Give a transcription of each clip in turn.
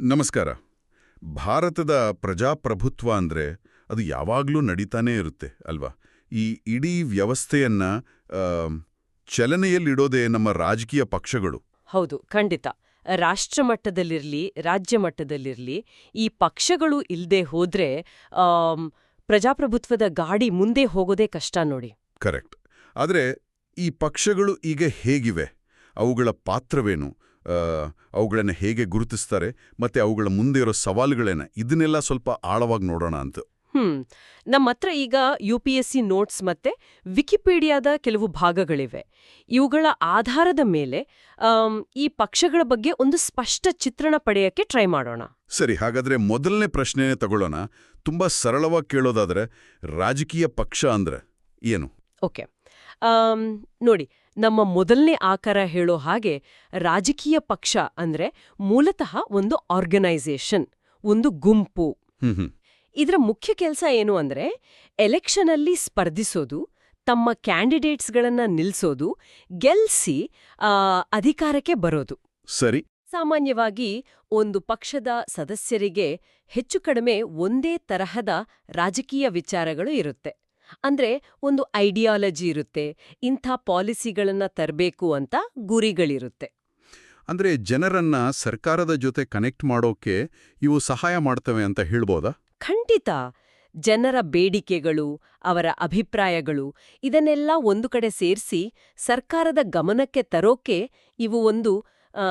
ನಮಸ್ಕಾರ. ಭಾರತದ ಪ್ರಜಾಪ್ರಭುತ್ವ ಅಂದ್ರೆ ಅದು ಯಾವಾಗಲೂ ನಡೀತಾನೇ ಇರುತ್ತೆ ಅಲ್ವಾ? ಈ ಇಡೀ ವ್ಯವಸ್ಥೆಯನ್ನ ಚಲನೆಯಲ್ಲಿಡೋದೇ ನಮ್ಮ ರಾಜಕೀಯ ಪಕ್ಷಗಳು. ಹೌದು ಖಂಡಿತ. ರಾಷ್ಟ್ರ ಮಟ್ಟದಲ್ಲಿರಲಿ ರಾಜ್ಯ ಮಟ್ಟದಲ್ಲಿರಲಿ ಈ ಪಕ್ಷಗಳು ಇಲ್ಲದೆ ಹೋದ್ರೆ ಪ್ರಜಾಪ್ರಭುತ್ವದ ಗಾಡಿ ಮುಂದೆ ಹೋಗೋದೇ ಕಷ್ಟ ನೋಡಿ. ಕರೆಕ್ಟ್. ಆದರೆ ಈ ಪಕ್ಷಗಳು ಈಗ ಹೇಗಿವೆ? ಅವುಗಳ ಪಾತ್ರವೇನು? ಅವುಗಳನ್ನ ಹೇಗೆ ಗುರುತಿಸ್ತಾರೆ ಮತ್ತೆ ಅವುಗಳ ಮುಂದೆ ಇರೋ ಸವಾಲುಗಳೇನ ಇದನ್ನೆಲ್ಲ ಸ್ವಲ್ಪ ಆಳವಾಗಿ ನೋಡೋಣ ಅಂತ. ಹ್ಮ್. ನಮ್ಮ ಹತ್ರ ಈಗ U P S C notes ಮತ್ತೆ ವಿಕಿಪೀಡಿಯಾದ ಕೆಲವು ಭಾಗಗಳಿವೆ. ಇವುಗಳ ಆಧಾರದ ಮೇಲೆ ಈ ಪಕ್ಷಗಳ ಬಗ್ಗೆ ಒಂದು ಸ್ಪಷ್ಟ ಚಿತ್ರಣ ಪಡೆಯಕ್ಕೆ ಟ್ರೈ ಮಾಡೋಣ. ಸರಿ ಹಾಗಾದ್ರೆ ಮೊದಲನೇ ಪ್ರಶ್ನೆನೇ ತಗೊಳ್ಳೋಣ. ತುಂಬಾ ಸರಳವಾಗಿ ಕೇಳೋದಾದ್ರೆ ರಾಜಕೀಯ ಪಕ್ಷ ಅಂದ್ರೆ ಏನು? ಓಕೆ. ನೋಡಿ ನಮ್ಮ ಮೊದಲನೇ ಆಕಾರ ಹೇಳೋ ಹಾಗೆ ರಾಜಕೀಯ ಪಕ್ಷ ಅಂದ್ರೆ ಮೂಲತಃ ಒಂದು ಆರ್ಗನೈಸೇಷನ್ ಒಂದು ಗುಂಪು. ಇದರ ಮುಖ್ಯ ಕೆಲಸ ಏನು ಅಂದ್ರೆ ಎಲೆಕ್ಷನಲ್ಲಿ ಸ್ಪರ್ಧಿಸೋದು ತಮ್ಮ ಕ್ಯಾಂಡಿಡೇಟ್ಸ್ಗಳನ್ನ ನಿಲ್ಸೋದು ಗೆಲ್ಸಿ ಅಧಿಕಾರಕ್ಕೆ ಬರೋದು. ಸರಿ. ಸಾಮಾನ್ಯವಾಗಿ ಒಂದು ಪಕ್ಷದ ಸದಸ್ಯರಿಗೆ ಹೆಚ್ಚು ಕಡಿಮೆ ಒಂದೇ ತರಹದ ರಾಜಕೀಯ ವಿಚಾರಗಳು ಇರುತ್ತೆ. ಅಂದ್ರೆ ಒಂದು ಐಡಿಯಾಲಜಿ ಇರುತ್ತೆ ಇಂಥ ಪಾಲಿಸಿಗಳನ್ನ ತರಬೇಕು ಅಂತ ಗುರಿಗಳಿರುತ್ತೆ. ಅಂದ್ರೆ ಜನರನ್ನ ಸರ್ಕಾರದ ಜೊತೆ ಕನೆಕ್ಟ್ ಮಾಡೋಕೆ ಇವು ಸಹಾಯ ಮಾಡ್ತವೆ ಅಂತ ಹೇಳ್ಬೋದಾ? ಖಂಡಿತ. ಜನರ ಬೇಡಿಕೆಗಳು ಅವರ ಅಭಿಪ್ರಾಯಗಳು ಇದನ್ನೆಲ್ಲ ಒಂದು ಕಡೆ ಸೇರಿಸಿ ಸರ್ಕಾರದ ಗಮನಕ್ಕೆ ತರೋಕೆ ಇವು ಒಂದು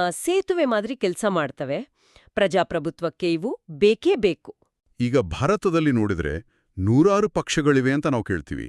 ಸೇತುವೆ ಮಾದರಿ ಕೆಲಸ ಮಾಡ್ತವೆ. ಪ್ರಜಾಪ್ರಭುತ್ವಕ್ಕೆ ಇವು ಬೇಕೇ ಬೇಕು. ಈಗ ಭಾರತದಲ್ಲಿ ನೋಡಿದ್ರೆ ನೂರಾರು ಪಕ್ಷಗಳಿವೆ ಅಂತ ನಾವು ಕೇಳ್ತೀವಿ.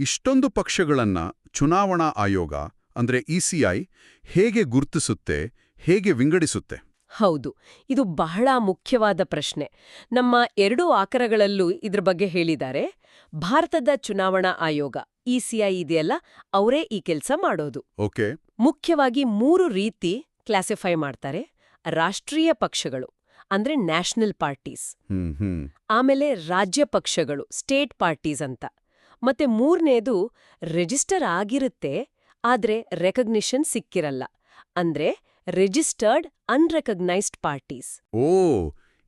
ಇಷ್ಟೊಂದು ಪಕ್ಷಗಳನ್ನ ಚುನಾವಣಾ ಆಯೋಗ ಅಂದ್ರೆ ಇಸಿಐ ಹೇಗೆ ಗುರುತಿಸುತ್ತೆ ಹೇಗೆ ವಿಂಗಡಿಸುತ್ತೆ? ಹೌದು ಇದು ಬಹಳ ಮುಖ್ಯವಾದ ಪ್ರಶ್ನೆ. ನಮ್ಮ ಎರಡೂ ಆಕರಗಳಲ್ಲೂ ಇದ್ರ ಬಗ್ಗೆ ಹೇಳಿದ್ದಾರೆ. ಭಾರತದ ಚುನಾವಣಾ ಆಯೋಗ ಇಸಿಐ ಇದೆಯಲ್ಲ ಅವರೇ ಈ ಕೆಲಸ ಮಾಡೋದು. ಓಕೆ. ಮುಖ್ಯವಾಗಿ ಮೂರು ರೀತಿ ಕ್ಲಾಸಿಫೈ ಮಾಡ್ತಾರೆ. ರಾಷ್ಟ್ರೀಯ ಪಕ್ಷಗಳು. ಅಂದ್ರೆ ನ್ಯಾಷನಲ್ ಪಾರ್ಟೀಸ್. ಆಮೇಲೆ ರಾಜ್ಯ ಪಕ್ಷಗಳು ಸ್ಟೇಟ್ ಪಾರ್ಟೀಸ್ ಅಂತ. ಮತ್ತೆ ಮೂರನೇದು ರಿಜಿಸ್ಟರ್ ಆಗಿರುತ್ತೆ ಆದ್ರೆ ರೆಕಗ್ನಿಷನ್ ಸಿಕ್ಕಿರಲ್ಲ. ಅಂದ್ರೆ ರಿಜಿಸ್ಟರ್ಡ್ ಅನ್ರೆಕಗ್ನೈಸ್ಡ್ ಪಾರ್ಟೀಸ್. ಓ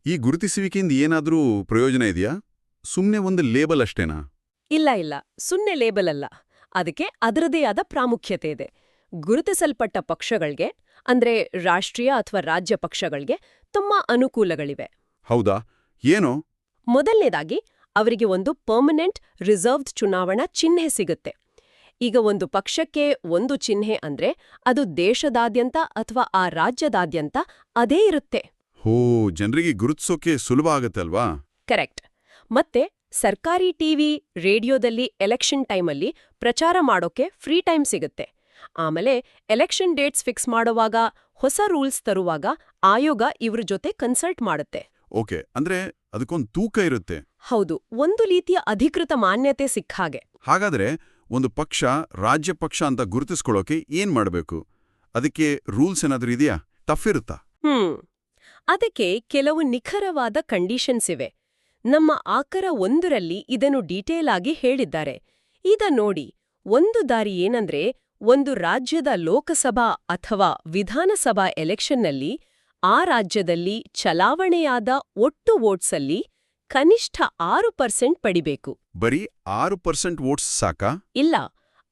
ಈ ಗುರುತಿಸುವಿಕೆಯಿಂದ ಏನಾದರೂ ಪ್ರಯೋಜನ ಇದೆಯಾ? ಸುಮ್ನೆ ಒಂದು ಲೇಬಲ್ ಅಷ್ಟೇನಾ? ಇಲ್ಲ ಇಲ್ಲ. ಸುಮ್ಮನೆ ಲೇಬಲ್ ಅಲ್ಲ. ಅದಕ್ಕೆ ಅದರದೇ ಆದ ಪ್ರಾಮುಖ್ಯತೆ ಇದೆ. ಗುರುತಿಸಲ್ಪಟ್ಟ ಪಕ್ಷಗಳ್ಗೆ ಅಂದ್ರೆ ರಾಷ್ಟ್ರೀಯ ಅಥವಾ ರಾಜ್ಯ ಪಕ್ಷಗಳಿಗೆ ತಮ್ಮ ಅನುಕೂಲಗಳಿವೆ. ಹೌದಾ? ಏನು? ಮೊದಲನೇದಾಗಿ ಅವರಿಗೆ ಒಂದು ಪರ್ಮನೆಂಟ್ ರಿಸರ್ವ್ಡ್ ಚುನಾವಣಾ ಚಿಹ್ನೆ ಸಿಗುತ್ತೆ. ಈಗ ಒಂದು ಪಕ್ಷಕ್ಕೆ ಒಂದು ಚಿಹ್ನೆ ಅಂದ್ರೆ ಅದು ದೇಶದಾದ್ಯಂತ ಅಥವಾ ಆ ರಾಜ್ಯದಾದ್ಯಂತ ಅದೇ ಇರುತ್ತೆ. ಹೋ ಜನರಿಗೆ ಗುರುತಿಸೋಕೆ ಸುಲಭ ಆಗುತ್ತೆ ಅಲ್ವಾ ಕರೆಕ್ಟ್. ಮತ್ತೆ ಸರ್ಕಾರಿ ಟಿವಿ ರೇಡಿಯೋದಲ್ಲಿ ಎಲೆಕ್ಷನ್ ಟೈಮಲ್ಲಿ ಪ್ರಚಾರ ಮಾಡೋಕೆ ಫ್ರೀ ಟೈಮ್ ಸಿಗುತ್ತೆ. ಆಮೇಲೆ ಎಲೆಕ್ಷನ್ ಡೇಟ್ಸ್ ಫಿಕ್ಸ್ ಮಾಡುವಾಗ ಹೊಸ ರೂಲ್ಸ್ ತರುವಾಗ ಆಯೋಗ ಇವ್ರ ಜೊತೆ ಕನ್ಸಲ್ಟ್ ಮಾಡುತ್ತೆ. ಓಕೆ ಅಂದ್ರೆ ಅದಕ್ಕೊಂದು ತೂಕ ಇರುತ್ತೆ. ಹೌದು ಒಂದು ರೀತಿಯ ಅಧಿಕೃತ ಮಾನ್ಯತೆ ಸಿಕ್ಕ ಹಾಗೆ. ಹಾಗಾದ್ರೆ ಒಂದು ಪಕ್ಷ ರಾಜ್ಯ ಪಕ್ಷ ಅಂತ ಗುರುತಿಸ್ಕೊಳ್ಳೋಕೆ ಏನ್ ಮಾಡಬೇಕು? ಅದಕ್ಕೆ ರೂಲ್ಸ್ ಏನಾದ್ರೂ ಇದೆಯಾ? ಟಫ್ ಇರುತ್ತಾ? ಹ್ಮ್ ಅದಕ್ಕೆ ಕೆಲವು ನಿಖರವಾದ ಕಂಡೀಷನ್ಸ್ ಇವೆ. ನಮ್ಮ ಆಕರ ಒಂದರಲ್ಲಿ ಇದನ್ನು ಡೀಟೇಲ್ ಆಗಿ ಹೇಳಿದ್ದಾರೆ. ಇದ ನೋಡಿ ಒಂದು ದಾರಿ ಏನಂದ್ರೆ ಒಂದು ರಾಜ್ಯದ ಲೋಕಸಭಾ ಅಥವಾ ವಿಧಾನಸಭಾ ಎಲೆಕ್ಷನ್ನಲ್ಲಿ ಆ ರಾಜ್ಯದಲ್ಲಿ ಚಲಾವಣೆಯಾದ ಒಟ್ಟು ವೋಟ್ಸಲ್ಲಿ ಕನಿಷ್ಠ ಆರು ಪರ್ಸೆಂಟ್ ಪಡಿಬೇಕು. ಬರೀ ಆರು ಪರ್ಸೆಂಟ್ ವೋಟ್ಸ್ ಸಾಕಾ? ಇಲ್ಲ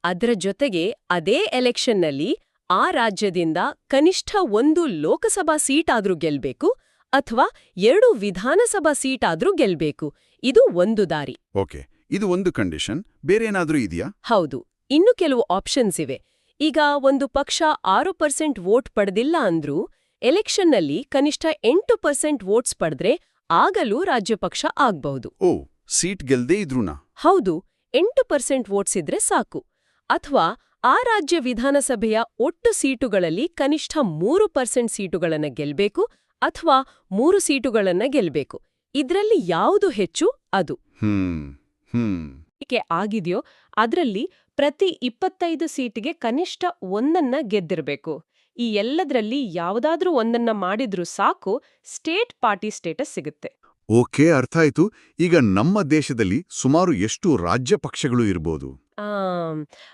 ಅದರ ಜೊತೆಗೆ ಅದೇ ಎಲೆಕ್ಷನ್ನಲ್ಲಿ ಆ ರಾಜ್ಯದಿಂದ ಕನಿಷ್ಠ ಒಂದು ಲೋಕಸಭಾ ಸೀಟಾದ್ರೂ ಗೆಲ್ಬೇಕು ಅಥವಾ ಎರಡು ವಿಧಾನಸಭಾ ಸೀಟಾದ್ರೂ ಗೆಲ್ಬೇಕು. ಇದು ಒಂದು ದಾರಿ. ಓಕೆ ಇದು ಒಂದು ಕಂಡೀಷನ್ ಬೇರೆ ಏನಾದ್ರೂ ಇದೆಯಾ? ಹೌದು. ಇನ್ನು ಕೆಲವು ಆಪ್ಷನ್ಸ್ ಇವೆ. ಈಗ ಒಂದು ಪಕ್ಷ ಆರು ಪರ್ಸೆಂಟ್ ವೋಟ್ ಪಡೆದಿಲ್ಲ ಅಂದ್ರೂ ಎಲೆಕ್ಷನ್ನಲ್ಲಿ ಕನಿಷ್ಠ ಎಂಟು ಪರ್ಸೆಂಟ್ ವೋಟ್ಸ್ ಪಡೆದ್ರೆ ಆಗಲೂ ರಾಜ್ಯ ಪಕ್ಷ ಆಗ್ಬಹುದು. ಓ ಸೀಟ್ ಗೆಲ್ದೇ ಇದ್ರೂನಾ? ಹೌದು ಎಂಟು ಪರ್ಸೆಂಟ್ ವೋಟ್ಸ್ ಇದ್ರೆ ಸಾಕು. ಅಥವಾ ಆ ರಾಜ್ಯ ವಿಧಾನಸಭೆಯ ಒಟ್ಟು ಸೀಟುಗಳಲ್ಲಿ ಕನಿಷ್ಠ ಮೂರು ಪರ್ಸೆಂಟ್ ಸೀಟುಗಳನ್ನ ಗೆಲ್ಬೇಕು ಅಥವಾ ಮೂರು ಸೀಟುಗಳನ್ನ ಗೆಲ್ಬೇಕು. ಇದ್ರಲ್ಲಿ ಯಾವುದು ಹೆಚ್ಚು? ಅದು. ಹ್ಮ್ ಹ್ಮ್. ಏಕೆ ಆಗಿದೆಯೋ ಅದ್ರಲ್ಲಿ ಪ್ರತಿ ಇಪ್ಪತ್ತೈದು ಸೀಟಿಗೆ ಕನಿಷ್ಠ ಒಂದನ್ನ ಗೆದ್ದಿರಬೇಕು. ಈ ಎಲ್ಲದರಲ್ಲಿ ಯಾವುದಾದ್ರೂ ಒಂದನ್ನ ಮಾಡಿದ್ರೂ ಸಾಕು, ಸ್ಟೇಟ್ ಪಾರ್ಟಿ ಸ್ಟೇಟಸ್ ಸಿಗುತ್ತೆ. ಓಕೆ, ಅರ್ಥ ಆಯ್ತು. ಈಗ ನಮ್ಮ ದೇಶದಲ್ಲಿ ಸುಮಾರು ಎಷ್ಟು ರಾಜ್ಯ ಪಕ್ಷಗಳು ಇರ್ಬೋದು?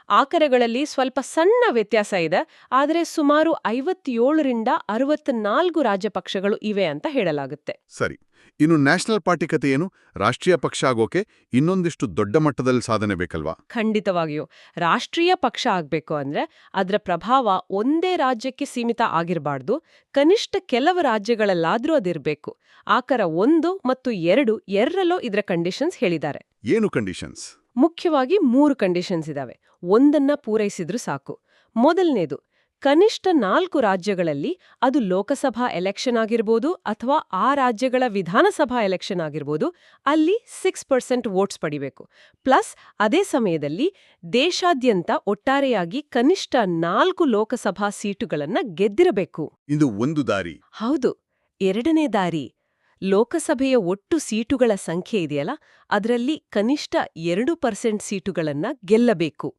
ಆಕರಗಳಲ್ಲಿ ಸ್ವಲ್ಪ ಸಣ್ಣ ವ್ಯತ್ಯಾಸ ಇದೆ. ಆದರೆ ಸುಮಾರು ಐವತ್ತೇಳರಿಂದ ಅರವತ್ನಾಲ್ಕು ರಾಜ್ಯ ಪಕ್ಷಗಳು ಇವೆ ಅಂತ ಹೇಳಲಾಗುತ್ತೆ. ಸರಿ. ಇನ್ನು ನ್ಯಾಷನಲ್ ಪಾರ್ಟಿ ಕತೆ ಏನು? ರಾಷ್ಟ್ರೀಯ ಪಕ್ಷ ಆಗೋಕೆ ಇನ್ನೊಂದಿಷ್ಟು ದೊಡ್ಡ ಮಟ್ಟದಲ್ಲಿ ಸಾಧನೆ ಬೇಕಲ್ವಾ? ಖಂಡಿತವಾಗಿಯೂ. ರಾಷ್ಟ್ರೀಯ ಪಕ್ಷ ಆಗಬೇಕು ಅಂದ್ರೆ ಅದರ ಪ್ರಭಾವ ಒಂದೇ ರಾಜ್ಯಕ್ಕೆ ಸೀಮಿತ ಆಗಿರಬಾರ್ದು. ಕನಿಷ್ಠ ಕೆಲವು ರಾಜ್ಯಗಳಲ್ಲಾದ್ರೂ ಅದಿರಬೇಕು. ಆಕರ ಒಂದು ಮತ್ತು ಎರಡು ಎರಡರಲ್ಲೂ ಇದರ ಕಂಡೀಷನ್ಸ್ ಹೇಳಿದ್ದಾರೆ. ಏನು ಕಂಡೀಷನ್ಸ್ ಮುಖ್ಯವಾಗಿ ಮೂರು ಕಂಡೀಷನ್ಸ್ ಇದಾವೆ. ಒಂದನ್ನ ಪೂರೈಸಿದ್ರೂ ಸಾಕು. ಮೊದಲನೇದು ಕನಿಷ್ಠ ನಾಲ್ಕು ರಾಜ್ಯಗಳಲ್ಲಿ ಅದು ಲೋಕಸಭಾ ಎಲೆಕ್ಷನ್ ಆಗಿರ್ಬೋದು ಅಥವಾ ಆ ರಾಜ್ಯಗಳ ವಿಧಾನಸಭಾ ಎಲೆಕ್ಷನ್ ಆಗಿರ್ಬೋದು ಅಲ್ಲಿ ಸಿಕ್ಸ್ ಪರ್ಸೆಂಟ್ ವೋಟ್ಸ್ ಪಡಿಬೇಕು. ಪ್ಲಸ್ ಅದೇ ಸಮಯದಲ್ಲಿ ದೇಶಾದ್ಯಂತ ಒಟ್ಟಾರೆಯಾಗಿ ಕನಿಷ್ಠ ನಾಲ್ಕು ಲೋಕಸಭಾ ಸೀಟುಗಳನ್ನ ಗೆದ್ದಿರಬೇಕು. ಇದು ಒಂದು ದಾರಿ. ಹೌದು. ಎರಡನೇ ದಾರಿ. ಲೋಕಸಭೆಯ ಒಟ್ಟು ಸೀಟುಗಳ ಸಂಖ್ಯೆ ಇದೆಯಲ್ಲ? ಅದರಲ್ಲಿ ಕನಿಷ್ಠ ಎರಡು ಪರ್ಸೆಂಟ್ ಸೀಟುಗಳನ್ನ ಗೆಲ್ಲಬೇಕು.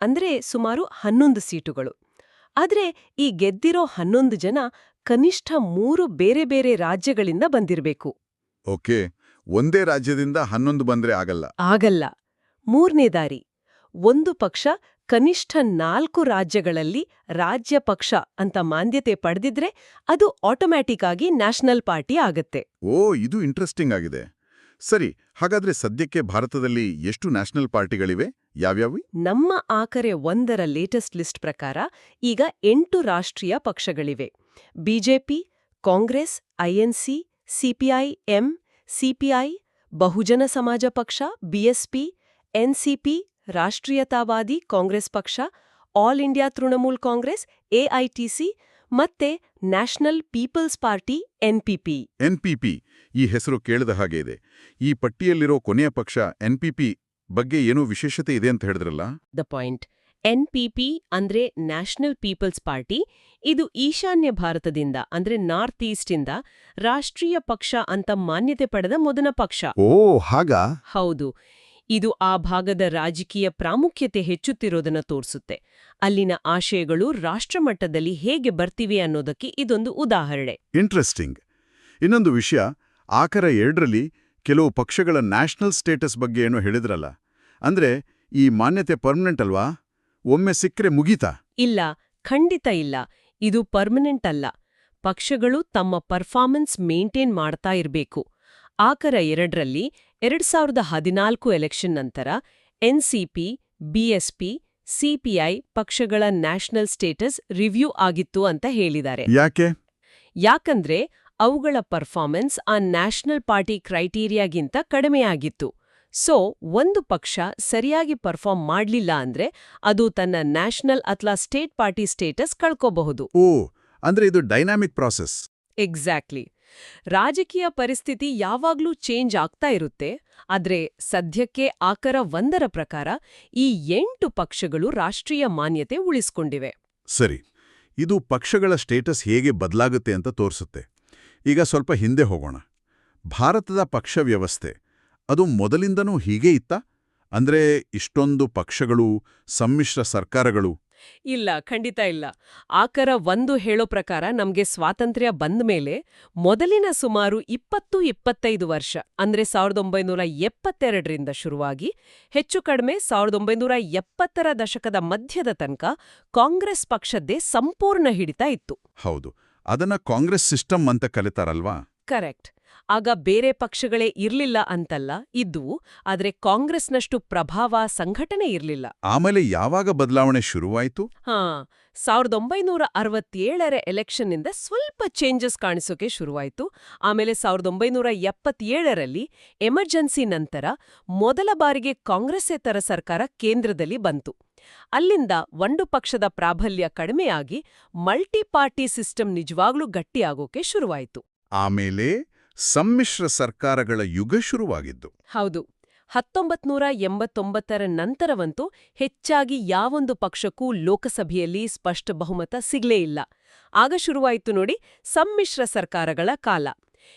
ಅಂದ್ರೆ ಸುಮಾರು ಹನ್ನೊಂದು ಸೀಟುಗಳು. ಆದ್ರೆ ಈ ಗೆದ್ದಿರೋ ಹನ್ನೊಂದು ಜನ ಕನಿಷ್ಠ ಮೂರು ಬೇರೆ ಬೇರೆ ರಾಜ್ಯಗಳಿಂದ ಬಂದಿರಬೇಕು. ಓಕೆ. ಒಂದೇ ರಾಜ್ಯದಿಂದ ಹನ್ನೊಂದು ಬಂದ್ರೆ ಆಗಲ್ಲ. ಆಗಲ್ಲ. ಮೂರನೇ ದಾರಿ. ಒಂದು ಪಕ್ಷ ಕನಿಷ್ಠ ನಾಲ್ಕು ರಾಜ್ಯಗಳಲ್ಲಿ ರಾಜ್ಯ ಪಕ್ಷ ಅಂತ ಮಾನ್ಯತೆ ಪಡೆದಿದ್ರೆ ಅದು ಆಟೋಮ್ಯಾಟಿಕ್ ಆಗಿ ನ್ಯಾಷನಲ್ ಪಾರ್ಟಿ ಆಗತ್ತೆ. ಓ ಇದು ಇಂಟ್ರೆಸ್ಟಿಂಗ್ ಆಗಿದೆ. ಸರಿ ಹಾಗಾದ್ರೆ ಸದ್ಯಕ್ಕೆ ಭಾರತದಲ್ಲಿ ಎಷ್ಟು ನ್ಯಾಷನಲ್ ಪಾರ್ಟಿಗಳಿವೆ ಯಾವ್ಯಾವು? ನಮ್ಮ ಆಕರೆ ಒಂದರ ಲೇಟೆಸ್ಟ್ ಲಿಸ್ಟ್ ಪ್ರಕಾರ ಈಗ ಎಂಟು ರಾಷ್ಟ್ರೀಯ ಪಕ್ಷಗಳಿವೆ. BJP Congress INC CPI M CPI Bahujan Samaj ಪಕ್ಷ ಬಿಎಸ್ಪಿ ಎನ್ಸಿಪಿ ರಾಷ್ಟ್ರೀಯತಾವಾದಿ ಕಾಂಗ್ರೆಸ್ ಪಕ್ಷ all India Trinamool Congress AITC ಮತ್ತೆ national people's party NPP NPP ಈ ಹೆಸರು ಕೇಳಿದ ಹಾಗೆ ಇದೆ. ಈ ಪಟ್ಟಿಯಲ್ಲಿರೋ ಕೊನೆಯ ಪಕ್ಷ ಎನ್ಪಿಪಿ ಬಗ್ಗೆ ಏನೋ ವಿಶೇಷತೆ ಇದೆ ಅಂತ ಹೇಳಿದ್ರಲ್ಲ? The point. ಎನ್ಪಿಪಿ ಅಂದ್ರೆ ನ್ಯಾಷನಲ್ ಪೀಪಲ್ಸ್ ಪಾರ್ಟಿ. ಇದು ಈಶಾನ್ಯ ಭಾರತದಿಂದ ಅಂದ್ರೆ ನಾರ್ತ್ ಈಸ್ಟಿಂದ ರಾಷ್ಟ್ರೀಯ ಪಕ್ಷ ಅಂತ ಮಾನ್ಯತೆ ಪಡೆದ ಮೊದಲ ಪಕ್ಷ. ಓ ಹಾಗ? ಹೌದು. ಇದು ಆ ಭಾಗದ ರಾಜಕೀಯ ಪ್ರಾಮುಖ್ಯತೆ ಹೆಚ್ಚುತ್ತಿರೋದನ್ನ ತೋರಿಸುತ್ತೆ. ಅಲ್ಲಿನ ಆಶಯಗಳು ರಾಷ್ಟ್ರಮಟ್ಟದಲ್ಲಿ ಹೇಗೆ ಬರ್ತಿವೆ ಅನ್ನೋದಕ್ಕೆ ಇದೊಂದು ಉದಾಹರಣೆ. ಇಂಟ್ರೆಸ್ಟಿಂಗ್ ಇನ್ನೊಂದು ವಿಷಯ ಆಕರ ಎರಡರಲ್ಲಿ ಕೆಲವು ಪಕ್ಷಗಳ ನ್ಯಾಷನಲ್ ಸ್ಟೇಟಸ್ ಬಗ್ಗೆ ಏನೋ ಹೇಳಿದ್ರಲ್ಲ. ಅಂದ್ರೆ ಈ ಮಾನ್ಯತೆ ಪರ್ಮನೆಂಟ್ ಅಲ್ವಾ? ಒಮ್ಮೆ ಸಿಕ್ಕರೆ ಮುಗೀತಾ? ಇಲ್ಲ ಖಂಡಿತ ಇಲ್ಲ. ಇದು ಪರ್ಮನೆಂಟ್ ಅಲ್ಲ. ಪಕ್ಷಗಳು ತಮ್ಮ ಪರ್ಫಾರ್ಮೆನ್ಸ್ ಮೇಂಟೈನ್ ಮಾಡ್ತಾ ಇರಬೇಕು. ಆಕರ ಎರಡರಲ್ಲಿ ಎರಡ್ ಸಾವಿರದ ಹದಿನಾಲ್ಕು ಎಲೆಕ್ಷನ್ ನಂತರ ಎನ್ಸಿಪಿ ಬಿಎಸ್ಪಿ ಸಿಪಿಐ ಪಕ್ಷಗಳ ನ್ಯಾಷನಲ್ ಸ್ಟೇಟಸ್ ರಿವ್ಯೂ ಆಗಿತ್ತು ಅಂತ ಹೇಳಿದ್ದಾರೆ. ಯಾಕೆ? ಯಾಕಂದ್ರೆ ಅವುಗಳ ಪರ್ಫಾರ್ಮೆನ್ಸ್ ಆ ನ್ಯಾಷನಲ್ ಪಾರ್ಟಿ ಕ್ರೈಟೀರಿಯಾಗಿಂತ ಕಡಿಮೆಯಾಗಿತ್ತು. ಸೊ ಒಂದು ಪಕ್ಷ ಸರಿಯಾಗಿ ಪರ್ಫಾರ್ಮ್ ಮಾಡ್ಲಿಲ್ಲ ಅಂದ್ರೆ ಅದು ತನ್ನ ನ್ಯಾಷನಲ್ ಅಥವಾ ಸ್ಟೇಟ್ ಪಾರ್ಟಿ ಸ್ಟೇಟಸ್ ಕಳ್ಕೋಬಹುದು. ಓ ಅಂದ್ರೆ ಇದು ಡೈನಾಮಿಕ್ ಪ್ರಾಸೆಸ್. ಎಕ್ಸಾಕ್ಟ್ಲಿ. ರಾಜಕೀಯ ಪರಿಸ್ಥಿತಿ ಯಾವಾಗ್ಲೂ ಚೇಂಜ್ ಆಗ್ತಾ ಇರುತ್ತೆ, ಆದ್ರೆ ಸದ್ಯಕ್ಕೆ ಆಕರ ಒಂದರ ಪ್ರಕಾರ ಈ ಎಂಟು ಪಕ್ಷಗಳು ರಾಷ್ಟ್ರೀಯ ಮಾನ್ಯತೆ ಉಳಿಸ್ಕೊಂಡಿವೆ. ಸರಿ, ಇದು ಪಕ್ಷಗಳ ಸ್ಟೇಟಸ್ ಹೇಗೆ ಬದಲಾಗುತ್ತೆ ಅಂತ ತೋರಿಸುತ್ತೆ. ಈಗ ಸ್ವಲ್ಪ ಹಿಂದೆ ಹೋಗೋಣ. ಭಾರತದ ಪಕ್ಷ ವ್ಯವಸ್ಥೆ, ಅದು ಮೊದಲಿಂದನೂ ಹೀಗೆ ಇತ್ತ? ಅಂದ್ರೆ ಇಷ್ಟೊಂದು ಪಕ್ಷಗಳು, ಸಮ್ಮಿಶ್ರ ಸರ್ಕಾರಗಳು ಇಲ್ಲ ಖಂಡಿತ ಇಲ್ಲ. ಆಕರ ಒಂದು ಹೇಳೋ ಪ್ರಕಾರ ನಮ್ಗೆ ಸ್ವಾತಂತ್ರ್ಯ ಬಂದ ಮೇಲೆ ಮೊದಲಿನ ಸುಮಾರು ಇಪ್ಪತ್ತು ಇಪ್ಪತ್ತೈದು ವರ್ಷ ಅಂದ್ರೆ ಸಾವಿರದ ಒಂಬೈನೂರ ಎಪ್ಪತ್ತೆರಡರಿಂದ ಶುರುವಾಗಿ ಹೆಚ್ಚು ಕಡಿಮೆ ಸಾವಿರದ ಒಂಬೈನೂರ ಎಪ್ಪತ್ತರ ದಶಕದ ಮಧ್ಯದ ತನಕ ಕಾಂಗ್ರೆಸ್ ಪಕ್ಷದ್ದೇ ಸಂಪೂರ್ಣ ಹಿಡಿತ ಇತ್ತು. ಹೌದು. ಅದನ್ನ ಕಾಂಗ್ರೆಸ್ ಸಿಸ್ಟಮ್ ಅಂತ ಕಲಿತಾರಲ್ವಾ ಕರೆಕ್ಟ್. ಆಗ ಬೇರೆ ಪಕ್ಷಗಳೇ ಇರ್ಲಿಲ್ಲ ಅಂತಲ್ಲ ಇದ್ವು ಆದ್ರೆ ಕಾಂಗ್ರೆಸ್ನಷ್ಟು ಪ್ರಭಾವ ಸಂಘಟನೆ ಇರ್ಲಿಲ್ಲ. ಆಮೇಲೆ ಯಾವಾಗ ಬದಲಾವಣೆ ಶುರುವಾಯಿತು? ಹಾ ಸಾವಿರದ ಒಂಬೈನೂರ ಅರವತ್ತೇಳರ ಎಲೆಕ್ಷನ್ನಿಂದ ಸ್ವಲ್ಪ ಚೇಂಜಸ್ ಕಾಣಿಸೋಕೆ ಶುರುವಾಯಿತು. ಆಮೇಲೆ ಸಾವಿರದ ಒಂಬೈನೂರ ಎಪ್ಪತ್ತೇಳರಲ್ಲಿ ಎಮರ್ಜೆನ್ಸಿ ನಂತರ ಮೊದಲ ಬಾರಿಗೆ ಕಾಂಗ್ರೆಸ್ಸೇತರ ಸರ್ಕಾರ ಕೇಂದ್ರದಲ್ಲಿ ಬಂತು. ಅಲ್ಲಿಂದ ಒಂದು ಪಕ್ಷದ ಪ್ರಾಬಲ್ಯ ಕಡಿಮೆಯಾಗಿ ಮಲ್ಟಿ ಪಾರ್ಟಿ ಸಿಸ್ಟಮ್ ನಿಜವಾಗ್ಲೂ ಗಟ್ಟಿಯಾಗೋಕೆ ಶುರುವಾಯಿತು. ಆಮೇಲೆ ಸಮ್ಮಿಶ್ರ ಸರ್ಕಾರಗಳ ಯುಗ ಶುರುವಾಗಿದ್ದು. ಹೌದು. ಹತ್ತೊಂಬತ್ನೂರ ಎಂಬತ್ತೊಂಬತ್ತರ ನಂತರವಂತೂ ಹೆಚ್ಚಾಗಿ ಯಾವೊಂದು ಪಕ್ಷಕ್ಕೂ ಲೋಕಸಭೆಯಲ್ಲಿ ಸ್ಪಷ್ಟ ಬಹುಮತ ಸಿಗ್ಲೇ ಇಲ್ಲ. ಆಗ ಶುರುವಾಯಿತು ನೋಡಿ ಸಮ್ಮಿಶ್ರ ಸರ್ಕಾರಗಳ ಕಾಲ.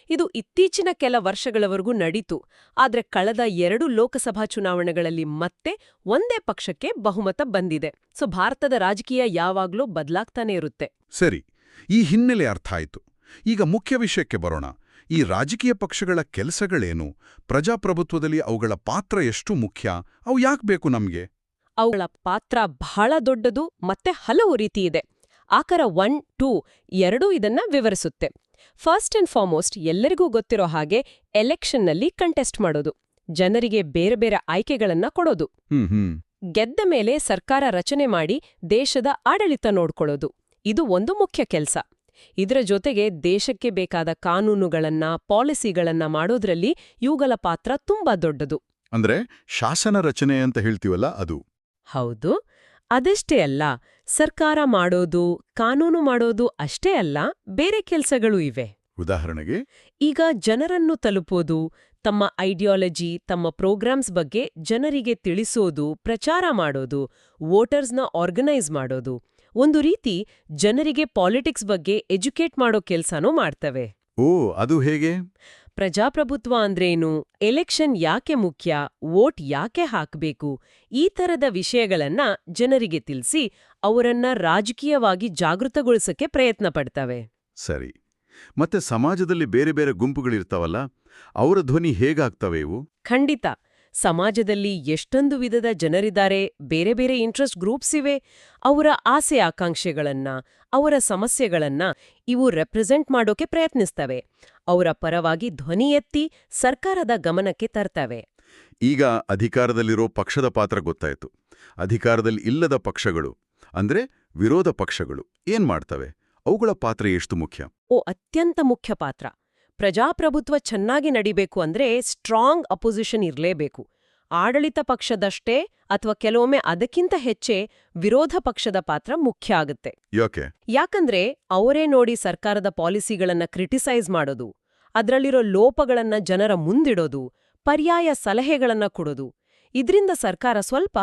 ಇದು ಇತ್ತೀಚಿನ ಕೆಲ ವರ್ಷಗಳವರೆಗೂ ನಡೀತು. ಆದರೆ ಕಳೆದ ಎರಡು ಲೋಕಸಭಾ ಚುನಾವಣೆಗಳಲ್ಲಿ ಮತ್ತೆ ಒಂದೇ ಪಕ್ಷಕ್ಕೆ ಬಹುಮತ ಬಂದಿದೆ. ಸೊ ಭಾರತದ ರಾಜಕೀಯ ಯಾವಾಗ್ಲೂ ಬದಲಾಗ್ತಾನೆ ಇರುತ್ತೆ. ಸರಿ ಈ ಹಿನ್ನೆಲೆ ಅರ್ಥ ಆಯಿತು. ಈಗ ಮುಖ್ಯ ವಿಷಯಕ್ಕೆ ಬರೋಣ. ಈ ರಾಜಕೀಯ ಪಕ್ಷಗಳ ಕೆಲಸಗಳೇನು? ಪ್ರಜಾಪ್ರಭುತ್ವದಲ್ಲಿ ಅವುಗಳ ಪಾತ್ರ ಎಷ್ಟು ಮುಖ್ಯ? ಅವು ಯಾಕೆ ಬೇಕು ನಮಗೆ? ಅವುಗಳ ಪಾತ್ರ ಬಹಳ ದೊಡ್ಡದು ಮತ್ತೆ ಹಲವು ರೀತಿ ಇದೆ. ಆಕರ ಒನ್ ಟೂ ಎರಡೂ ಇದನ್ನ ವಿವರಿಸುತ್ತೆ. ಫಸ್ಟ್ ಅಂಡ್ ಫಾರ್ಮೋಸ್ಟ್ ಎಲ್ಲರಿಗೂ ಗೊತ್ತಿರೋ ಹಾಗೆ ಎಲೆಕ್ಷನ್ನಲ್ಲಿ ಕಂಟೆಸ್ಟ್ ಮಾಡೋದು. ಜನರಿಗೆ ಬೇರೆ ಬೇರೆ ಆಯ್ಕೆಗಳನ್ನ ಕೊಡೋದು. ಗೆದ್ದ ಮೇಲೆ ಸರ್ಕಾರ ರಚನೆ ಮಾಡಿ ದೇಶದ ಆಡಳಿತ ನೋಡ್ಕೊಳ್ಳೋದು. ಇದು ಒಂದು ಮುಖ್ಯ ಕೆಲ್ಸ. ಇದರ ಜೊತೆಗೆ ದೇಶಕ್ಕೆ ಬೇಕಾದ ಕಾನೂನುಗಳನ್ನ ಪಾಲಿಸಿಗಳನ್ನ ಮಾಡೋದ್ರಲ್ಲಿ ಇವುಗಳ ಪಾತ್ರ ತುಂಬಾ ದೊಡ್ಡದು. ಅಂದ್ರೆ ಶಾಸನ ರಚನೆ ಅಂತ ಹೇಳ್ತೀವಲ್ಲ ಅದು. ಹೌದು. ಅದಷ್ಟೇ ಅಲ್ಲ ಸರ್ಕಾರ ಮಾಡೋದು ಕಾನೂನು ಮಾಡೋದು ಅಷ್ಟೇ ಅಲ್ಲ ಬೇರೆ ಕೆಲ್ಸಗಳೂ ಇವೆ. ಉದಾಹರಣೆಗೆ? ಈಗ ಜನರನ್ನು ತಲುಪೋದು ತಮ್ಮ ಐಡಿಯಾಲಜಿ ತಮ್ಮ ಪ್ರೋಗ್ರಾಮ್ಸ್ ಬಗ್ಗೆ ಜನರಿಗೆ ತಿಳಿಸೋದು ಪ್ರಚಾರ ಮಾಡೋದು ವೋಟರ್ಸ್ನ ಆರ್ಗನೈಸ್ ಮಾಡೋದು. ಒಂದು ರೀತಿ ಜನರಿಗೆ ಪಾಲಿಟಿಕ್ಸ್ ಬಗ್ಗೆ ಎಜುಕೇಟ್ ಮಾಡೋ ಕೆಲ್ಸನೂ ಮಾಡ್ತವೆ. ಓ ಅದು ಹೇಗೆ? ಪ್ರಜಾಪ್ರಭುತ್ವ ಅಂದ್ರೇನು? ಎಲೆಕ್ಷನ್ ಯಾಕೆ ಮುಖ್ಯ? ವೋಟ್ ಯಾಕೆ ಹಾಕಬೇಕು? ಈ ತರದ ವಿಷಯಗಳನ್ನ ಜನರಿಗೆ ತಿಳಿಸಿ ಅವರನ್ನ ರಾಜಕೀಯವಾಗಿ ಜಾಗೃತಗೊಳಿಸಕ್ಕೆ ಪ್ರಯತ್ನ ಪಡ್ತವೆ. ಸರಿ. ಮತ್ತೆ ಸಮಾಜದಲ್ಲಿ ಬೇರೆ ಬೇರೆ ಗುಂಪುಗಳಿರ್ತಾವಲ್ಲ ಅವರ ಧ್ವನಿ ಹೇಗಾಗ್ತವೆ ಇವು? ಖಂಡಿತ. ಸಮಾಜದಲ್ಲಿ ಎಷ್ಟೊಂದು ವಿಧದ ಜನರಿದ್ದಾರೆ ಬೇರೆ ಬೇರೆ ಇಂಟ್ರೆಸ್ಟ್ ಗ್ರೂಪ್ಸ್ ಇವೆ. ಅವರ ಆಸೆ ಆಕಾಂಕ್ಷೆಗಳನ್ನ ಅವರ ಸಮಸ್ಯೆಗಳನ್ನ ಇವು ರೆಪ್ರೆಸೆಂಟ್ ಮಾಡೋಕೆ ಪ್ರಯತ್ನಿಸ್ತವೆ. ಅವರ ಪರವಾಗಿ ಧ್ವನಿ ಎತ್ತಿ ಸರ್ಕಾರದ ಗಮನಕ್ಕೆ ತರ್ತವೆ. ಈಗ ಅಧಿಕಾರದಲ್ಲಿರೋ ಪಕ್ಷದ ಪಾತ್ರ ಗೊತ್ತಾಯ್ತು. ಅಧಿಕಾರದಲ್ಲಿ ಇಲ್ಲದ ಪಕ್ಷಗಳು ಅಂದ್ರೆ ವಿರೋಧ ಪಕ್ಷಗಳು ಏನ್ ಮಾಡ್ತವೆ? ಅವುಗಳ ಪಾತ್ರ ಎಷ್ಟು ಮುಖ್ಯ? ಓ ಅತ್ಯಂತ ಮುಖ್ಯ ಪಾತ್ರ. ಪ್ರಜಾಪ್ರಭುತ್ವ ಚೆನ್ನಾಗಿ ನಡಿಬೇಕು ಅಂದ್ರೆ ಸ್ಟ್ರಾಂಗ್ ಅಪೋಸಿಷನ್ ಇರಲೇಬೇಕು. ಆಡಳಿತ ಪಕ್ಷದಷ್ಟೇ ಅಥವಾ ಕೆಲವೊಮ್ಮೆ ಅದಕ್ಕಿಂತ ಹೆಚ್ಚೇ ವಿರೋಧ ಪಕ್ಷದ ಪಾತ್ರ ಮುಖ್ಯ ಆಗುತ್ತೆ. ಯಾಕೆ? ಯಾಕಂದ್ರೆ ಅವರೇ ನೋಡಿ ಸರ್ಕಾರದ ಪಾಲಿಸಿಗಳನ್ನ ಕ್ರಿಟಿಸೈಸ್ ಮಾಡೋದು ಅದರಲ್ಲಿರೋ ಲೋಪಗಳನ್ನ ಜನರ ಮುಂದಿಡೋದು ಪರ್ಯಾಯ ಸಲಹೆಗಳನ್ನ ಕೊಡೋದು. ಇದ್ರಿಂದ ಸರ್ಕಾರ ಸ್ವಲ್ಪ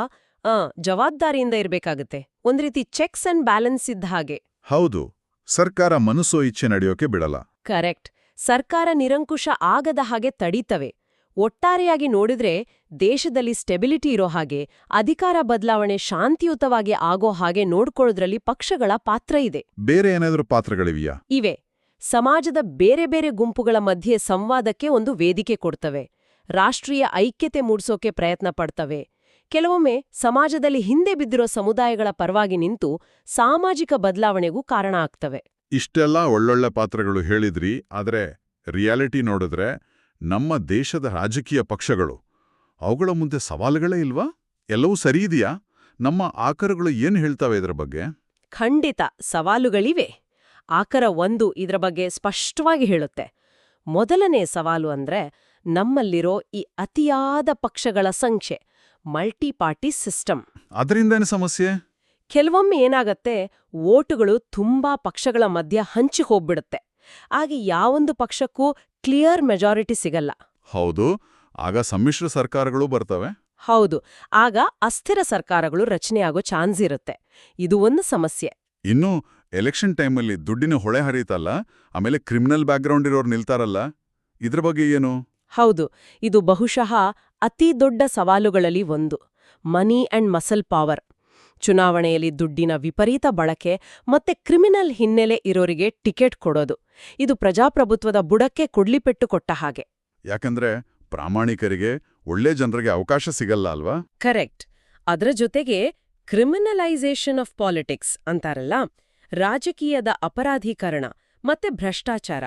ಜವಾಬ್ದಾರಿಯಿಂದ ಇರಬೇಕಾಗುತ್ತೆ. ಒಂದ್ ರೀತಿ ಚೆಕ್ಸ್ ಅಂಡ್ ಬ್ಯಾಲೆನ್ಸ್ ಇದ್ದ ಹಾಗೆ. ಹೌದು ಸರ್ಕಾರ ಮನಸ್ಸೋ ಇಚ್ಛೆ ನಡೆಯೋಕೆ ಬಿಡಲ್ಲ. ಕರೆಕ್ಟ್. ಸರ್ಕಾರ ನಿರಂಕುಶ ಆಗದ ಹಾಗೆ ತಡೀತವೆ. ಒಟ್ಟಾರೆಯಾಗಿ ನೋಡಿದ್ರೆ ದೇಶದಲ್ಲಿ ಸ್ಟೆಬಿಲಿಟಿ ಇರೋ ಹಾಗೆ ಅಧಿಕಾರ ಬದಲಾವಣೆ ಶಾಂತಿಯುತವಾಗಿ ಆಗೋ ಹಾಗೆ ನೋಡ್ಕೊಳ್ಳೋದ್ರಲ್ಲಿ ಪಕ್ಷಗಳ ಪಾತ್ರ ಇದೆ. ಬೇರೆ ಏನಾದರೂ ಪಾತ್ರಗಳಿವೆಯಾ? ಇವೆ. ಸಮಾಜದ ಬೇರೆ ಬೇರೆ ಗುಂಪುಗಳ ಮಧ್ಯೆ ಸಂವಾದಕ್ಕೆ ಒಂದು ವೇದಿಕೆ ಕೊಡ್ತವೆ. ರಾಷ್ಟ್ರೀಯ ಐಕ್ಯತೆ ಮೂಡಿಸೋಕೆ ಪ್ರಯತ್ನ ಪಡ್ತವೆ. ಕೆಲವೊಮ್ಮೆ ಸಮಾಜದಲ್ಲಿ ಹಿಂದೆ ಬಿದ್ದಿರೋ ಸಮುದಾಯಗಳ ಪರವಾಗಿ ನಿಂತು ಸಾಮಾಜಿಕ ಬದಲಾವಣೆಗೂ ಕಾರಣ ಆಗ್ತವೆ. ಇಷ್ಟೆಲ್ಲ ಒಳ್ಳೊಳ್ಳೆ ಪಾತ್ರಗಳು ಹೇಳಿದ್ರಿ ಆದರೆ ರಿಯಾಲಿಟಿ ನೋಡಿದ್ರೆ ನಮ್ಮ ದೇಶದ ರಾಜಕೀಯ ಪಕ್ಷಗಳು ಅವುಗಳ ಮುಂದೆ ಸವಾಲುಗಳೇ ಇಲ್ವಾ? ಎಲ್ಲವೂ ಸರಿ ಇದೆಯಾ? ನಮ್ಮ ಆಕರಗಳು ಏನು ಹೇಳ್ತಾವೆ ಇದರ ಬಗ್ಗೆ? ಖಂಡಿತ ಸವಾಲುಗಳಿವೆ. ಆಕರ ಒಂದು ಇದರ ಬಗ್ಗೆ ಸ್ಪಷ್ಟವಾಗಿ ಹೇಳುತ್ತೆ. ಮೊದಲನೇ ಸವಾಲು ಅಂದ್ರೆ ನಮ್ಮಲ್ಲಿರೋ ಈ ಅತಿಯಾದ ಪಕ್ಷಗಳ ಸಂಖ್ಯೆ ಮಲ್ಟಿ ಪಾರ್ಟಿ ಸಿಸ್ಟಮ್. ಅದರಿಂದೇನು ಸಮಸ್ಯೆ? ಕೆಲವೊಮ್ಮೆ ಏನಾಗತ್ತೆ ವೋಟುಗಳು ತುಂಬಾ ಪಕ್ಷಗಳ ಮಧ್ಯ ಹಂಚಿ ಹೋಗ್ಬಿಡುತ್ತೆ. ಹಾಗೆ ಯಾವೊಂದು ಪಕ್ಷಕ್ಕೂ ಕ್ಲಿಯರ್ ಮೆಜಾರಿಟಿ ಸಿಗಲ್ಲ. ಹೌದು ಆಗ ಸಮ್ಮಿಶ್ರ ಸರ್ಕಾರಗಳು ಬರ್ತವೆ. ಹೌದು ಆಗ ಅಸ್ಥಿರ ಸರ್ಕಾರಗಳು ರಚನೆಯಾಗೋ ಚಾನ್ಸ್ ಇರುತ್ತೆ. ಇದು ಒಂದು ಸಮಸ್ಯೆ. ಇನ್ನು ಎಲೆಕ್ಷನ್ ಟೈಮಲ್ಲಿ ದುಡ್ಡಿನ ಹೊಳೆ ಹರಿಯುತ್ತಲ್ಲ ಆಮೇಲೆ ಕ್ರಿಮಿನಲ್ ಬ್ಯಾಕ್ಗ್ರೌಂಡ್ ಇರೋರು ನಿಲ್ತಾರಲ್ಲ ಇದ್ರ ಬಗ್ಗೆ ಏನು? ಹೌದು ಇದು ಬಹುಶಃ ಅತಿ ದೊಡ್ಡ ಸವಾಲುಗಳಲ್ಲಿ ಒಂದು. ಮನಿ ಅಂಡ್ ಮಸಲ್ ಪವರ್ ಚುನಾವಣೆಯಲ್ಲಿ ದುಡ್ಡಿನ ವಿಪರೀತ ಬಳಕೆ ಮತ್ತೆ ಕ್ರಿಮಿನಲ್ ಹಿನ್ನೆಲೆ ಇರೋರಿಗೆ ಟಿಕೆಟ್ ಕೊಡೋದು. ಇದು ಪ್ರಜಾಪ್ರಭುತ್ವದ ಬುಡಕ್ಕೆ ಕೊಡ್ಲಿಪೆಟ್ಟು ಕೊಟ್ಟ ಹಾಗೆ. ಯಾಕಂದ್ರೆ ಪ್ರಾಮಾಣಿಕರಿಗೆ ಒಳ್ಳೆ ಜನರಿಗೆ ಅವಕಾಶ ಸಿಗಲ್ಲ ಅಲ್ವಾ? ಕರೆಕ್ಟ್. ಅದರ ಜೊತೆಗೆ ಕ್ರಿಮಿನಲೈಸೇಷನ್ ಆಫ್ ಪಾಲಿಟಿಕ್ಸ್ ಅಂತಾರಲ್ಲ ರಾಜಕೀಯದ ಅಪರಾಧೀಕರಣ ಮತ್ತೆ ಭ್ರಷ್ಟಾಚಾರ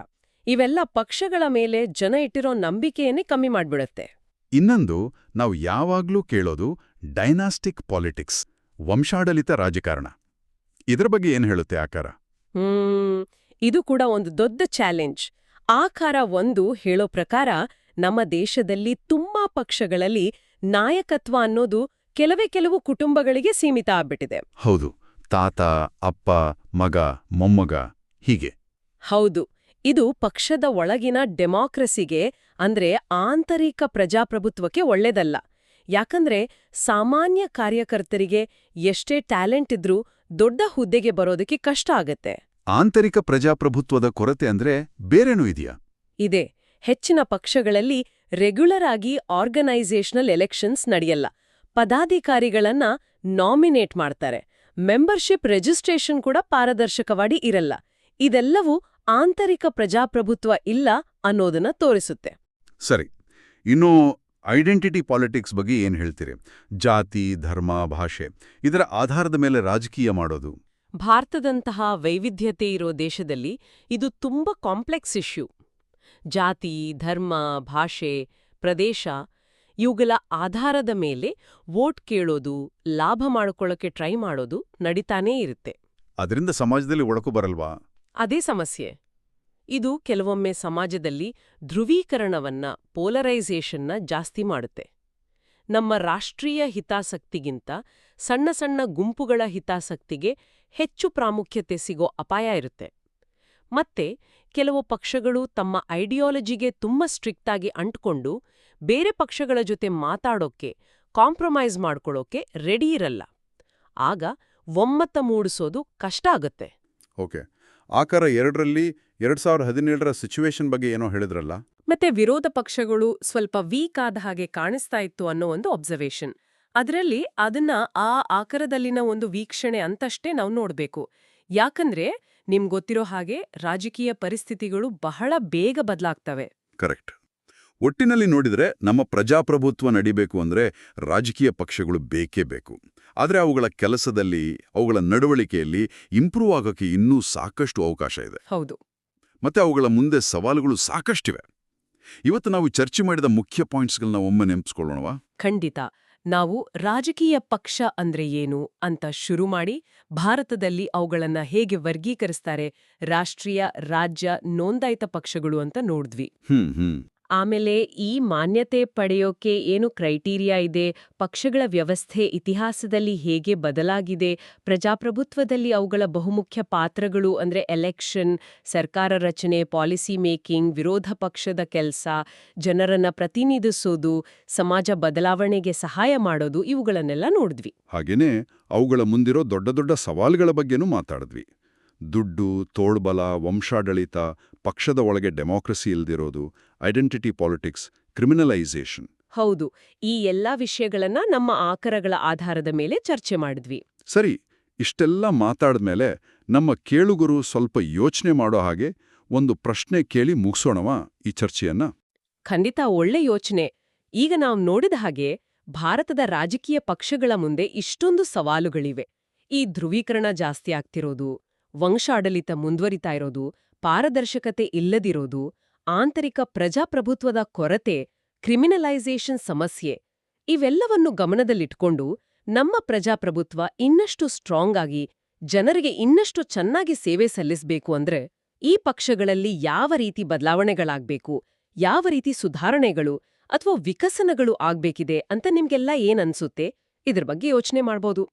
ಇವೆಲ್ಲ ಪಕ್ಷಗಳ ಮೇಲೆ ಜನ ಇಟ್ಟಿರೋ ನಂಬಿಕೆಯನ್ನೇ ಕಮ್ಮಿ ಮಾಡ್ಬಿಡುತ್ತೆ. ಇನ್ನೊಂದು ನಾವು ಯಾವಾಗ್ಲೂ ಕೇಳೋದು ಡೈನಾಸ್ಟಿಕ್ ಪಾಲಿಟಿಕ್ಸ್. ವಂಶಾಡಳಿತ ರಾಜಕಾರಣ. ಇದರ ಬಗ್ಗೆ ಏನು ಹೇಳುತ್ತೆ ಆಕಾರ? ಹ್ಮ್ ಇದು ಕೂಡ ಒಂದು ದೊಡ್ಡ ಚಾಲೆಂಜ್. ಆಕಾರ ಒಂದು ಹೇಳೋ ಪ್ರಕಾರ ನಮ್ಮ ದೇಶದಲ್ಲಿ ತುಂಬಾ ಪಕ್ಷಗಳಲ್ಲಿ ನಾಯಕತ್ವ ಅನ್ನೋದು ಕೆಲವೇ ಕೆಲವು ಕುಟುಂಬಗಳಿಗೆ ಸೀಮಿತ ಆಗ್ಬಿಟ್ಟಿದೆ. ಹೌದು ತಾತ ಅಪ್ಪ ಮಗ ಮೊಮ್ಮಗ ಹೀಗೆ. ಹೌದು ಇದು ಪಕ್ಷದ ಒಳಗಿನ ಡೆಮಾಕ್ರಸಿಗೆ ಅಂದ್ರೆ ಆಂತರಿಕ ಪ್ರಜಾಪ್ರಭುತ್ವಕ್ಕೆ ಒಳ್ಳೆದಲ್ಲ. ಯಾಕಂದ್ರೆ ಸಾಮಾನ್ಯ ಕಾರ್ಯಕರ್ತರಿಗೆ ಎಷ್ಟೇ ಟ್ಯಾಲೆಂಟ್ ಇದ್ರೂ ದೊಡ್ಡ ಹುದ್ದೆಗೆ ಬರೋದಕ್ಕೆ ಕಷ್ಟ ಆಗತ್ತೆ. ಆಂತರಿಕ ಪ್ರಜಾಪ್ರಭುತ್ವದ ಕೊರತೆ ಅಂದ್ರೆ ಬೇರೇನೂ ಇದೆಯಾ? ಇದೆ. ಹೆಚ್ಚಿನ ಪಕ್ಷಗಳಲ್ಲಿ ರೆಗ್ಯುಲರ್ ಆಗಿ ಆರ್ಗನೈಸೇಷನಲ್ ಎಲೆಕ್ಷನ್ಸ್ ನಡೆಯಲ್ಲ. ಪದಾಧಿಕಾರಿಗಳನ್ನ ನಾಮಿನೇಟ್ ಮಾಡ್ತಾರೆ. ಮೆಂಬರ್ಶಿಪ್ ರಿಜಿಸ್ಟ್ರೇಷನ್ ಕೂಡ ಪಾರದರ್ಶಕವಾಗಿ ಇರಲ್ಲ. ಇದೆಲ್ಲವೂ ಆಂತರಿಕ ಪ್ರಜಾಪ್ರಭುತ್ವ ಇಲ್ಲ ಅನ್ನೋದನ್ನ ತೋರಿಸುತ್ತೆ. ಸರಿ. ಇನ್ನು ಐಡೆಂಟಿಟಿ ಪಾಲಿಟಿಕ್ಸ್ ಬಗ್ಗೆ ಏನು ಹೇಳ್ತೀರಿ? ಜಾತಿ ಧರ್ಮ ಭಾಷೆ ಇದರ ಆಧಾರದ ಮೇಲೆ ರಾಜಕೀಯ ಮಾಡೋದು. ಭಾರತದಂತಹ ವೈವಿಧ್ಯತೆ ಇರೋ ದೇಶದಲ್ಲಿ ಇದು ತುಂಬ ಕಾಂಪ್ಲೆಕ್ಸ್ ಇಶ್ಯೂ. ಜಾತಿ ಧರ್ಮ ಭಾಷೆ ಪ್ರದೇಶ ಇವುಗಳ ಆಧಾರದ ಮೇಲೆ ವೋಟ್ ಕೇಳೋದು ಲಾಭ ಮಾಡಿಕೊಳ್ಳೋಕೆ ಟ್ರೈ ಮಾಡೋದು ನಡೀತಾನೇ ಇರುತ್ತೆ. ಅದರಿಂದ ಸಮಾಜದಲ್ಲಿ ಒಳಕು ಬರಲ್ವಾ? ಅದೇ ಸಮಸ್ಯೆ. ಇದು ಕೆಲವೊಮ್ಮೆ ಸಮಾಜದಲ್ಲಿ ಧ್ರುವೀಕರಣವನ್ನ ಪೋಲರೈಸೇಷನ್ನ ಜಾಸ್ತಿ ಮಾಡುತ್ತೆ. ನಮ್ಮ ರಾಷ್ಟ್ರೀಯ ಹಿತಾಸಕ್ತಿಗಿಂತ ಸಣ್ಣ ಸಣ್ಣ ಗುಂಪುಗಳ ಹಿತಾಸಕ್ತಿಗೆ ಹೆಚ್ಚು ಪ್ರಾಮುಖ್ಯತೆ ಸಿಗೋ ಅಪಾಯ ಇರುತ್ತೆ. ಮತ್ತೆ ಕೆಲವು ಪಕ್ಷಗಳು ತಮ್ಮ ಐಡಿಯಾಲಜಿಗೆ ತುಂಬ ಸ್ಟ್ರಿಕ್ಟ್ ಆಗಿ ಅಂಟ್ಕೊಂಡು ಬೇರೆ ಪಕ್ಷಗಳ ಜೊತೆ ಮಾತಾಡೋಕ್ಕೆ ಕಾಂಪ್ರಮೈಸ್ ಮಾಡ್ಕೊಳ್ಳೋಕೆ ರೆಡಿ ಇರಲ್ಲ. ಆಗ ಒಮ್ಮತ ಮೂಡಿಸೋದು ಕಷ್ಟ ಆಗುತ್ತೆ. ಓಕೆ ಆಕಾರ ಎರಡರಲ್ಲಿ ಎರಡ್ ಸಾವಿರದ ಹದಿನೇಳರ ಸಿಚುವೇಶನ್ ಬಗ್ಗೆ ಏನೋ ಹೇಳಿದ್ರಲ್ಲ? ಮತ್ತೆ ವಿರೋಧ ಪಕ್ಷಗಳು ಸ್ವಲ್ಪ ವೀಕ್ ಆದ ಹಾಗೆ ಕಾಣಿಸ್ತಾ ಇತ್ತು ಅನ್ನೋ ಒಂದು ಅಬ್ಸರ್ವೇಷನ್ ಅದರಲ್ಲಿ ಅದನ್ನ ಆ ಆಕರದಲ್ಲಿನ ಒಂದು ವೀಕ್ಷಣೆ ಅಂತಷ್ಟೇ ನಾವು ನೋಡಬೇಕು. ಯಾಕಂದ್ರೆ ನಿಮ್ಗೊತ್ತಿರೋ ಹಾಗೆ ರಾಜಕೀಯ ಪರಿಸ್ಥಿತಿಗಳು ಬಹಳ ಬೇಗ ಬದಲಾಗ್ತವೆ. ಕರೆಕ್ಟ್ ಒಟ್ಟಿನಲ್ಲಿ ನೋಡಿದ್ರೆ ನಮ್ಮ ಪ್ರಜಾಪ್ರಭುತ್ವ ನಡಿಬೇಕು ಅಂದ್ರೆ ರಾಜಕೀಯ ಪಕ್ಷಗಳು ಬೇಕೇ ಬೇಕು. ಆದರೆ ಅವುಗಳ ಕೆಲಸದಲ್ಲಿ ಅವುಗಳ ನಡವಳಿಕೆಯಲ್ಲಿ ಇಂಪ್ರೂವ್ ಆಗೋಕ್ಕೆ ಇನ್ನೂ ಸಾಕಷ್ಟು ಅವಕಾಶ ಇದೆ. ಹೌದು. ಮತ್ತೆ ಅವುಗಳ ಮುಂದೆ ಸವಾಲುಗಳು ಸಾಕಷ್ಟಿವೆ. ಇವತ್ತು ನಾವು ಚರ್ಚೆ ಮಾಡಿದ ಮುಖ್ಯ ಪಾಯಿಂಟ್ಸ್ಗಳನ್ನ ಒಮ್ಮೆ ನೆನಪಿಸ್ಕೊಳ್ಳೋಣವಾ? ಖಂಡಿತ. ನಾವು ರಾಜಕೀಯ ಪಕ್ಷ ಅಂದ್ರೆ ಏನು ಅಂತ ಶುರು ಮಾಡಿ ಭಾರತದಲ್ಲಿ ಅವುಗಳನ್ನ ಹೇಗೆ ವರ್ಗೀಕರಿಸ್ತಾರೆ ರಾಷ್ಟ್ರೀಯ ರಾಜ್ಯ ನೋಂದಾಯಿತ ಪಕ್ಷಗಳು ಅಂತ ನೋಡಿದ್ವಿ. ಹ್ಮ್ ಹ್ಮ್. ಆಮೇಲೆ ಈ ಮಾನ್ಯತೆ ಪಡೆಯೋಕೆ ಏನು ಕ್ರೈಟೀರಿಯಾ ಇದೆ, ಪಕ್ಷಗಳ ವ್ಯವಸ್ಥೆ ಇತಿಹಾಸದಲ್ಲಿ ಹೇಗೆ ಬದಲಾಗಿದೆ, ಪ್ರಜಾಪ್ರಭುತ್ವದಲ್ಲಿ ಅವುಗಳ ಬಹುಮುಖ್ಯ ಪಾತ್ರಗಳು ಅಂದ್ರೆ ಎಲೆಕ್ಷನ್, ಸರ್ಕಾರ ರಚನೆ, ಪಾಲಿಸಿ ಮೇಕಿಂಗ್, ವಿರೋಧ ಪಕ್ಷದ ಕೆಲಸ, ಜನರನ್ನ ಪ್ರತಿನಿಧಿಸೋದು, ಸಮಾಜ ಬದಲಾವಣೆಗೆ ಸಹಾಯ ಮಾಡೋದು ಇವುಗಳನ್ನೆಲ್ಲ ನೋಡಿದ್ವಿ. ಹಾಗೇನೇ ಅವುಗಳ ಮುಂದಿರೋ ದೊಡ್ಡ ದೊಡ್ಡ ಸವಾಲುಗಳ ಬಗ್ಗೆನೂ ಮಾತಾಡಿದ್ವಿ. ದುಡ್ಡು ತೋಳ್ಬಲ ವಂಶಾಡಳಿತ ಪಕ್ಷದ ಒಳಗೆ ಡೆಮಾಕ್ರಸಿ ಇಲ್ದಿರೋದು ಐಡೆಂಟಿಟಿ ಪಾಲಿಟಿಕ್ಸ್ ಕ್ರಿಮಿನಲೈಸೇಷನ್. ಹೌದು ಈ ಎಲ್ಲಾ ವಿಷಯಗಳನ್ನ ನಮ್ಮ ಆಕರಗಳ ಆಧಾರದ ಮೇಲೆ ಚರ್ಚೆ ಮಾಡಿದ್ವಿ. ಸರಿ ಇಷ್ಟೆಲ್ಲ ಮಾತಾಡದ್ಮೇಲೆ ನಮ್ಮ ಕೇಳುಗರು ಸ್ವಲ್ಪ ಯೋಚನೆ ಮಾಡೋ ಹಾಗೆ ಒಂದು ಪ್ರಶ್ನೆ ಕೇಳಿ ಮುಗಿಸೋಣವಾ ಈ ಚರ್ಚೆಯನ್ನ? ಖಂಡಿತ ಒಳ್ಳೆ ಯೋಚನೆ. ಈಗ ನಾವು ನೋಡಿದ ಹಾಗೆ ಭಾರತದ ರಾಜಕೀಯ ಪಕ್ಷಗಳ ಮುಂದೆ ಇಷ್ಟೊಂದು ಸವಾಲುಗಳಿವೆ. ಈ ಧ್ರುವೀಕರಣ ಜಾಸ್ತಿ ಆಗ್ತಿರೋದು ವಂಶಾಡಳಿತ ಮುಂದುವರಿತಾ ಇರೋದು, ಪಾರದರ್ಶಕತೆ ಇಲ್ಲದಿರೋದು, ಆಂತರಿಕ ಪ್ರಜಾಪ್ರಭುತ್ವದ ಕೊರತೆ, ಕ್ರಿಮಿನಲೈಸೇಷನ್ ಸಮಸ್ಯೆ, ಇವೆಲ್ಲವನ್ನು ಗಮನದಲ್ಲಿಟ್ಕೊಂಡು ನಮ್ಮ ಪ್ರಜಾಪ್ರಭುತ್ವ ಇನ್ನಷ್ಟು ಸ್ಟ್ರಾಂಗ್ ಆಗಿ, ಜನರಿಗೆ ಇನ್ನಷ್ಟು ಚೆನ್ನಾಗಿ ಸೇವೆ ಸಲ್ಲಿಸಬೇಕು ಅಂದ್ರೆ ಈ ಪಕ್ಷಗಳಲ್ಲಿ ಯಾವ ರೀತಿ ಬದಲಾವಣೆಗಳಾಗಬೇಕು, ಯಾವ ರೀತಿ ಸುಧಾರಣೆಗಳು ಅಥವಾ ವಿಕಸನಗಳು ಆಗ್ಬೇಕಿದೆ ಅಂತ ನಿಮ್ಗೆಲ್ಲ ಏನನ್ಸುತ್ತೆ ಇದ್ರ ಬಗ್ಗೆ ಯೋಚನೆ ಮಾಡ್ಬೋದು.